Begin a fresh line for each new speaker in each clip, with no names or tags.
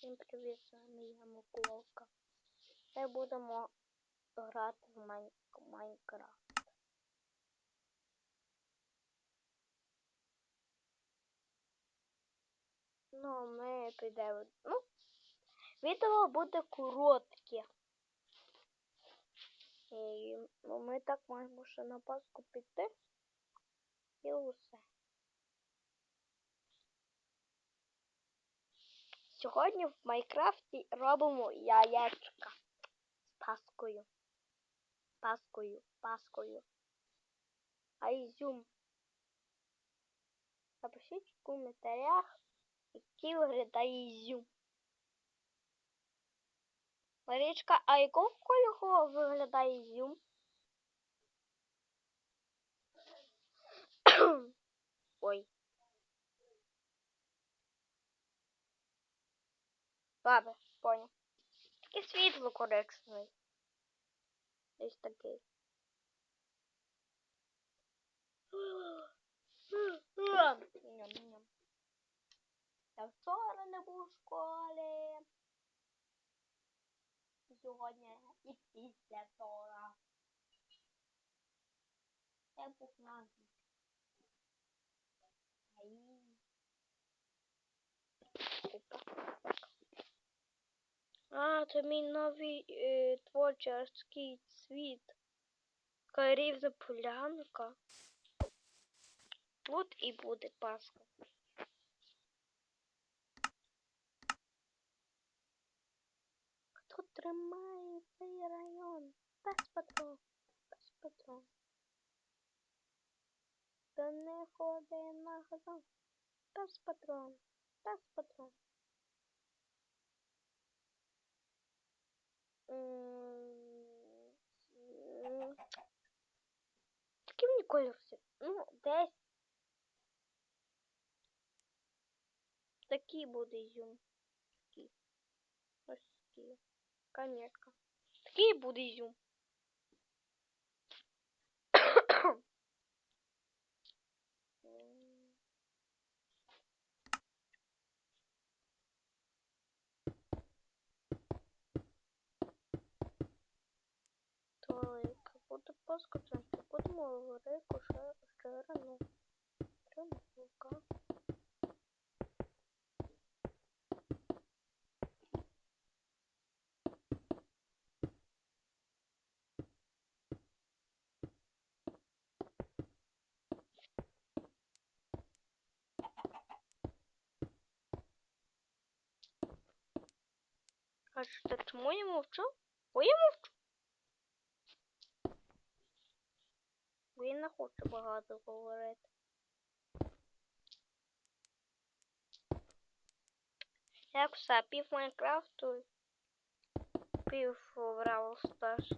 Всім привіт, з вами я Миколка. Ми будемо грати в Майн... Майнкрафт. Ну, ми підемо. Ну, відео буде коротке. І ну, ми так можемо ще на паску піти. І усе. Сьогодні в Майнкрафті робимо яєчка з паскою. Паскою, паскою. А ізюм. Напишіть в коментарях, який виглядає ізюм. Марічка, а якого кольору виглядає ізюм? Ой. Ладно, понял. Таке світло коричневий. Десь такий. Я вчора не був в школі. Сьогодні і після того. Я був на Ай. А, це мій новий е, творчий світ. Карівна полянка. Тут і буде Пасха. Хто тримає цей район? Без патрон, без патрон. Та не ходи на газон. Без патрон, без патрон. Який мені колір? Ну, десь. Такий буде ізюм. Такий. Ось такий. Конетка. Такий буде ізюм. Толик, буде поскочити, будемо говорити рано. Рано. А що, чому я мовчу? Бо я мовчу. Я не хочу багато говорити. Як все, пів Майнкрафту, пів Бравл Старс.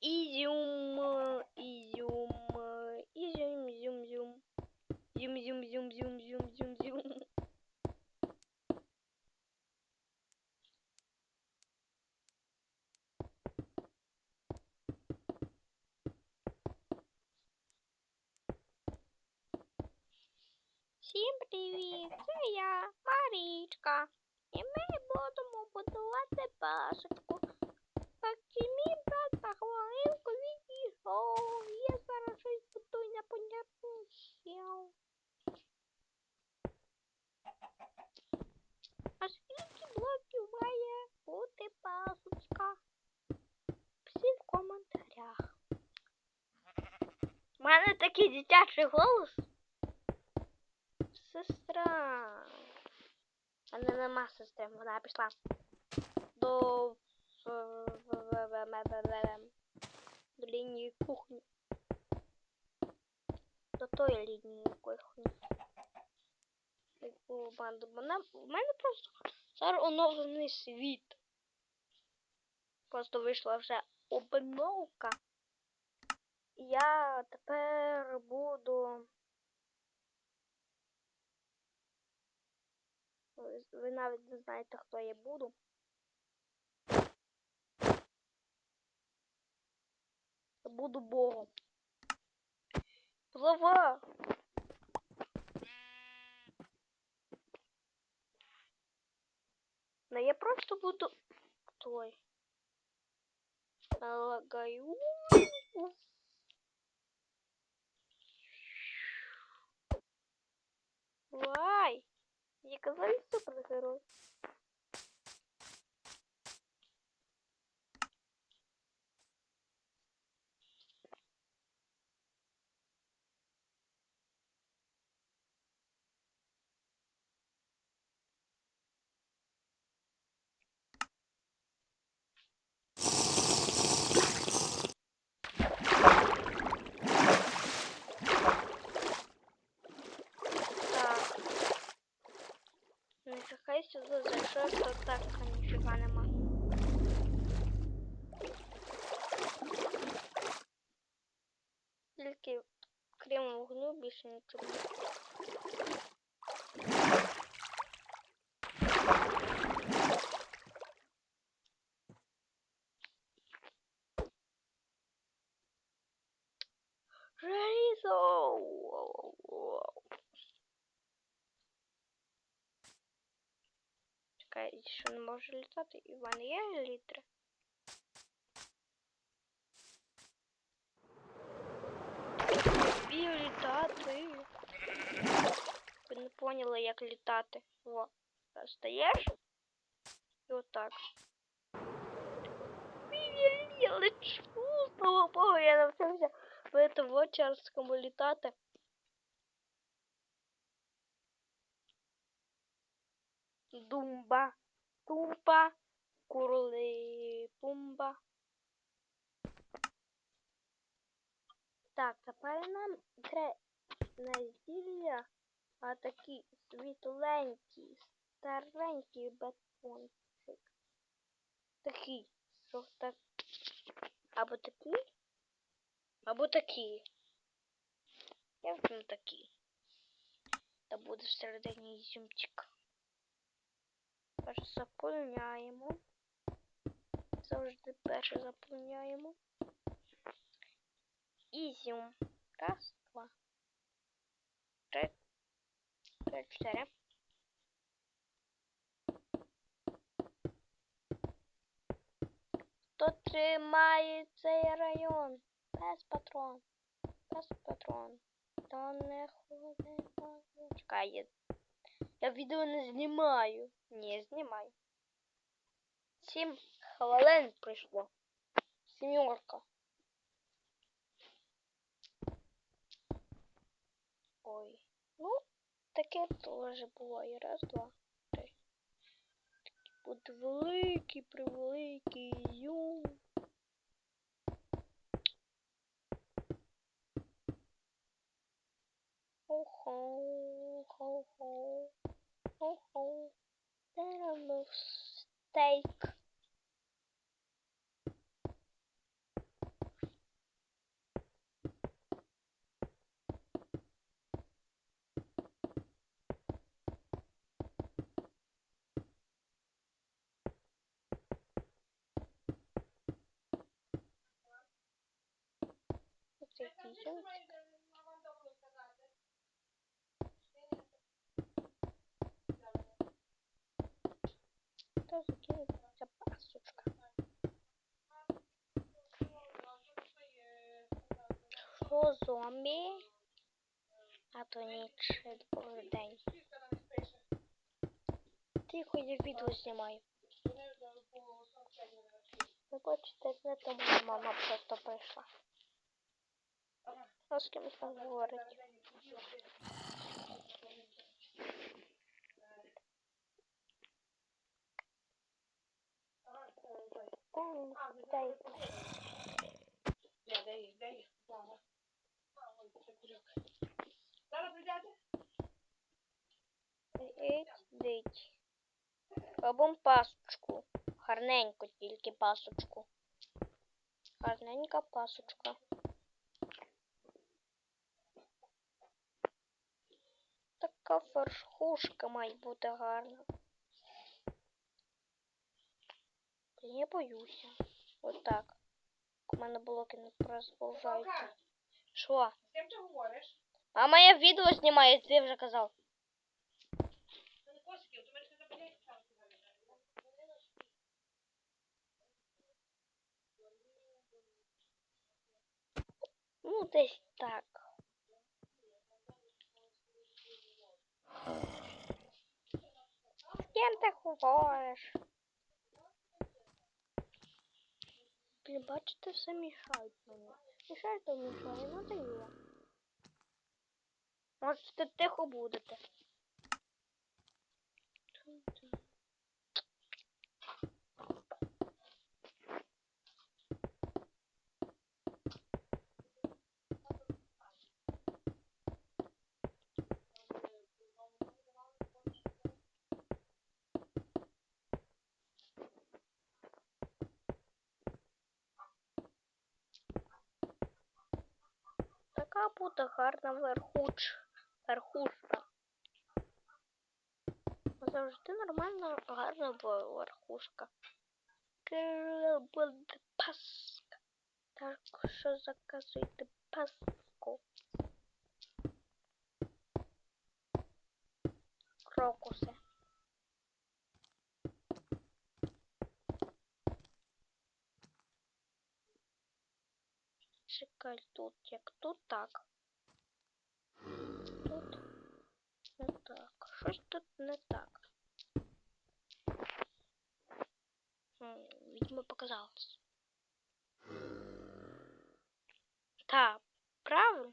Ізюм, ізюм, ізюм, зюм, зюм. Зюм, зюм, зюм, зюм, зюм, зюм, зюм. Всім привіт! Це я, Марічка. І ми будемо будувати пасочку. Так і мій брат хвилинку відійшов. Я зараз щось буду непонятно. А скільки блоків має бути пасочка? Пишіть в коментарях. У мене такий дитячий голос. Сестра. А не нема вона пішла до до лінії кухні. До тої лінії кухні. Мене, у мене просто зараз оновлений світ. Просто вийшла вже обновка. Я тепер буду. Вы навіть не знаєте, хто я буду. Буду богом. Плава! Но я просто буду... Той. Налагаю. Я казали супергерой. Так. Нехай сюди зайшов, то так ніфіга нема. Тільки крім вогню більше нічого. Чекай, що не може літати? Іван, є літри? Вмію літати. Ви не поняли, як літати. Во. Стаєш? І отак. Я лечу, слава Богу, я навчився в этому чарському літати. Думба, тумба, курли, пумба. Так, тепер нам треба не а такий світленький, старенький бетончик. Такий, що так. Або такий, або такий. Я візьму такий. Та буде всередині ізюмчик. Перше заповняємо. Завжди перше заповняємо. Ізюм. Раз, два. Три. Три, чотири. Хто тримає цей район? Без патрон. Без патрон. Та не ходи. Чекай, я, відео не знімаю. Ні, знімаю. Сім хвилин пройшло. Сімерка. Ой. Ну, таке теж буває. Раз, два, три. Такий буде великий, превеликий юм. Хо-хо, хо-хо, хо-хо. Беремо стейк. Ось який юмчик. Хто закинеться пасочка? Що зомбі? А то ніч, добрий день. Тихо, я відео знімаю. Ви бачите, не моя мама просто прийшла. А з кимось там говорить. Дай, дай. Іть, дить. Робимо пасочку. Гарненько тільки пасочку. Гарненька пасочка. Така верхушка має бути гарна. я боюся. Отак. От У мене блоки не розповзаються. Що?
З ким ти говориш?
Мама, я відео знімаю, ти вже казав. Ну, так. С кем ты говориш? Блін, бачите, все мішають мені. Мішають, то мішає, дає. Можете тихо будете. Така буде гарна верхуч. верхушка. Завжди нормально гарна верхушка. Паска. Так що заказуйте паску. Чекай тут, як тут так. Тут не так. Щось тут не так. М, Видимо, показалось. Та, правильно?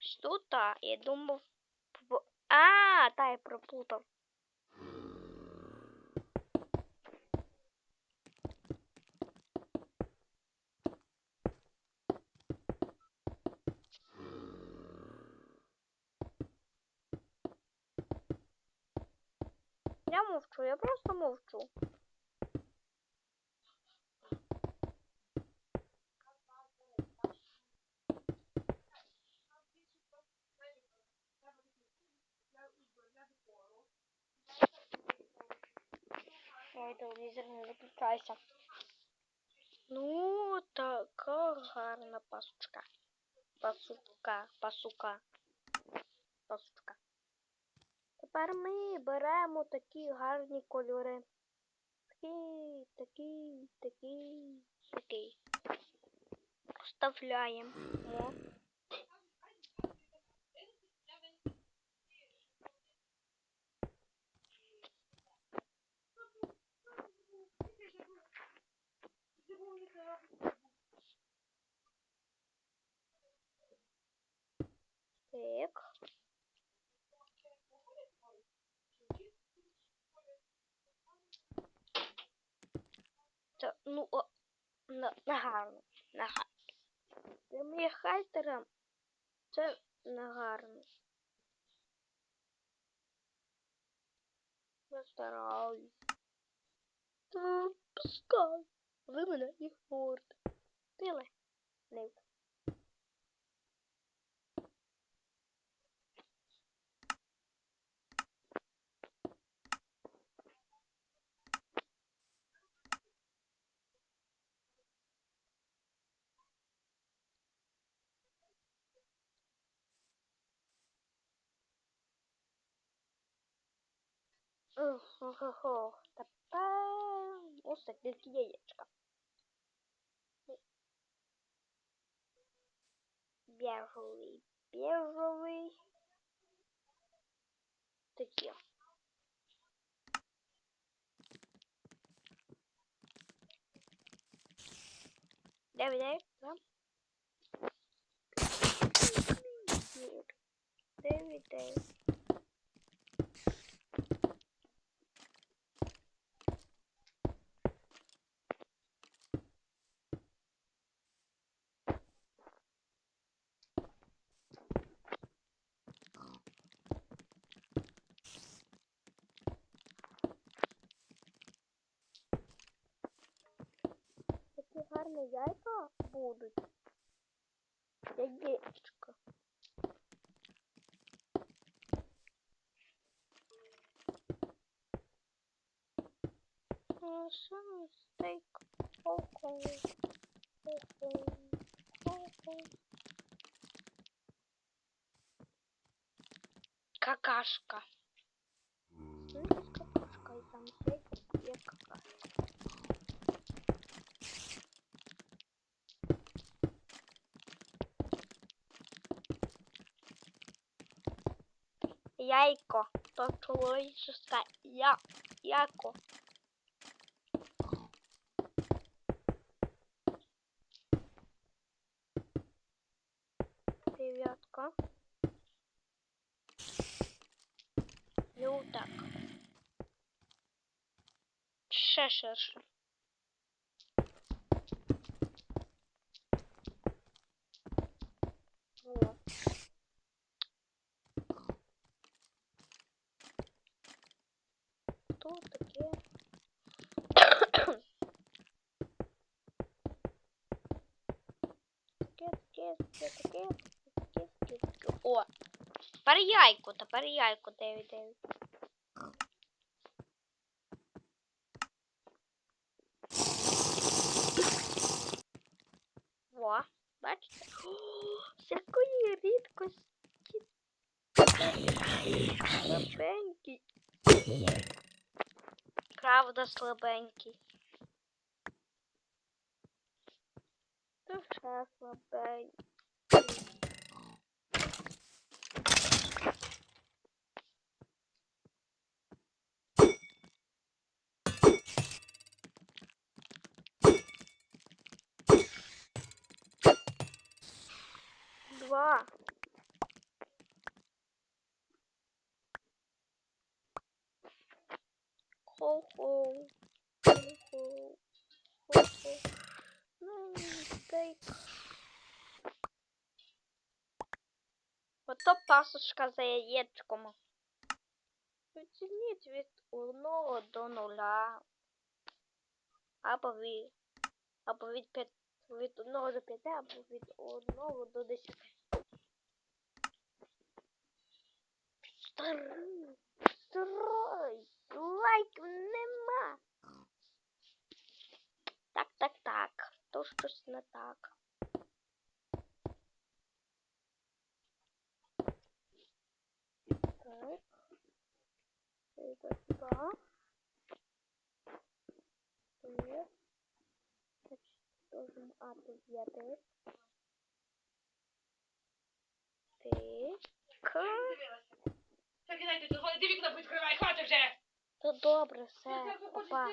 Ось Тут, та, я думав... в- А, та, я пропутав. Я мовчу, я просто мовчу. Ой, телевізор не виключайся. Ну, така гарна пасучка. Пасука, пасука. Пасучка. Тепер ми беремо такі гарні кольори. Такий, такий, такий, такий. Вставляємо. О. Так. Та, ну, о, на, гарно, на гарно. Для моїх хайтера це не гарно. Я стараюсь. Та пускай. Ви мене ігнорите. Пили. Не. Ого, тепер ось таке яєчка. Бежевий, бежевий. Такі. Дев'ять, да? Дев'ять, гарні яйка будуть. Ну, сам стейк. Ого. Ого. Ого. Какашка. Знаєте, какашка і там стейк є какашка. Яйко. То чоловіче я. Яко. Дев'ятка. І отак. Тут таке. Таке, таке, таке, таке, таке, таке, таке. О! Тепер яйко, тепер яйко 9-9. Во, бачите? О, з якої рідкості. Слабенький. Правда слабенький. Душа слабенький. Два. Хо-хо. Хо-хо. Хо-хо. Ну, стейк. Ото пасочка за яєчком. Відтягніть від одного до нуля. Або від, або від, п'ят, від одного до п'яти, або від одного до десяти. Старий, старий, лайків нема. Так, так, так. То щось не так. Так. Это сюда. Привет. Значит, должен ты. Так.
Так, телефон, іди вікна відкривай, хвати вже!
То добре, все, папа.